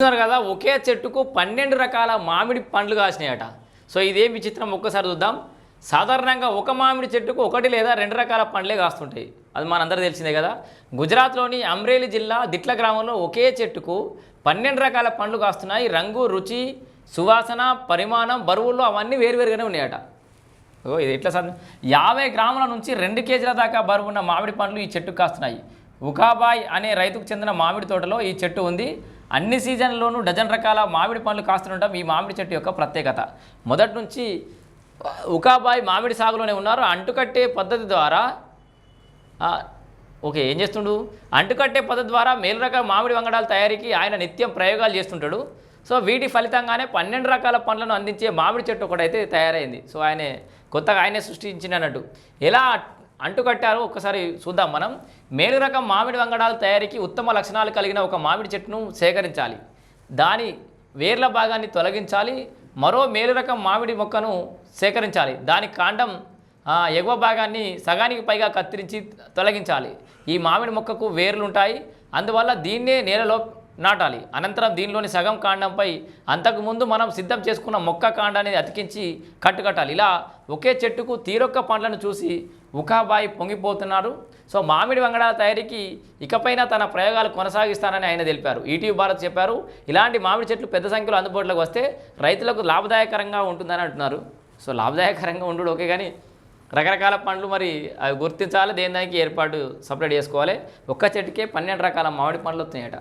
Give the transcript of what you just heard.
చూస్తున్నారు కదా ఒకే చెట్టుకు పన్నెండు రకాల మామిడి పండ్లు కాసినాయట. సో ఇదేం విచిత్రం ఒక్కసారి చూద్దాం. సాధారణంగా ఒక మామిడి చెట్టుకు ఒకటి లేదా రెండు రకాల పండ్లే కాస్తుంటాయి. అది మనందరూ తెలిసిందే కదా. గుజరాత్లోని అమ్రేలి జిల్లా దిట్ల గ్రామంలో ఒకే చెట్టుకు పన్నెండు రకాల పండ్లు కాస్తున్నాయి. రంగు రుచి సువాసన పరిమాణం బరువుల్లో అవన్నీ వేరువేరుగానే ఉన్నాయట. ఓ ఇది ఎట్లా సాధ యాభై గ్రాముల నుంచి రెండు కేజీల దాకా బరువు ఉన్న మామిడి పండ్లు ఈ చెట్టుకు కాస్తున్నాయి. ఉకాబాయ్ అనే రైతుకు చెందిన మామిడి తోటలో ఈ చెట్టు ఉంది. అన్ని సీజన్లోనూ డజన్ రకాల మామిడి పండ్లు కాస్తుండటం ఈ మామిడి చెట్టు యొక్క ప్రత్యేకత. మొదటి నుంచి ఉకాబాయ్ మామిడి సాగులోనే ఉన్నారు. అంటుకట్టే పద్ధతి ద్వారా ఓకే ఏం చేస్తుండు? అంటుకట్టే పద్ధతి ద్వారా మేలు రకాల మామిడి వంగడాల తయారీకి ఆయన నిత్యం ప్రయోగాలు చేస్తుంటాడు. సో వీటి ఫలితంగానే పన్నెండు రకాల పండ్లను అందించే మామిడి చెట్టు ఒకటైతే తయారైంది. సో ఆయన కొత్తగా ఆయనే సృష్టించినట్టు. ఎలా అంటుకట్టారు. ఒకసారి చూద్దాం మనం. మేలు రకం మామిడి వంగడాల తయారీకి ఉత్తమ లక్షణాలు కలిగిన ఒక మామిడి చెట్టును సేకరించాలి. దాని వేర్ల భాగాన్ని తొలగించాలి. మరో మేలు రకం మామిడి మొక్కను సేకరించాలి. దాని కాండం ఎగువ భాగాన్ని సగానికి పైగా కత్తిరించి తొలగించాలి. ఈ మామిడి మొక్కకు వేర్లు ఉంటాయి అందువల్ల దీన్నే నేలలో నాటాలి. అనంతరం దీనిలోని సగం కాండంపై అంతకుముందు మనం సిద్ధం చేసుకున్న మొక్క కాండాన్ని అతికించి కట్టుకట్టాలి. ఇలా ఒకే చెట్టుకు తీరొక్క పండ్లను చూసి ఉఖాబాయి పొంగిపోతున్నారు. సో మామిడి వంగడాల తయారీకి ఇకపైన తన ప్రయోగాలు కొనసాగిస్తానని ఆయన తెలిపారు. ఈటీవీ భారత్ చెప్పారు ఇలాంటి మామిడి చెట్లు పెద్ద సంఖ్యలో అందుబాటులోకి వస్తే రైతులకు లాభదాయకరంగా ఉంటుందని అంటున్నారు. సో లాభదాయకరంగా ఉండు ఓకే కానీ రకరకాల పండ్లు మరి అవి గుర్తించాలి దేని దానికి ఏర్పాటు సపరేట్ చేసుకోవాలి. ఒక్క చెట్టుకే పన్నెండు రకాల మామిడి పండ్లు వస్తున్నాయట.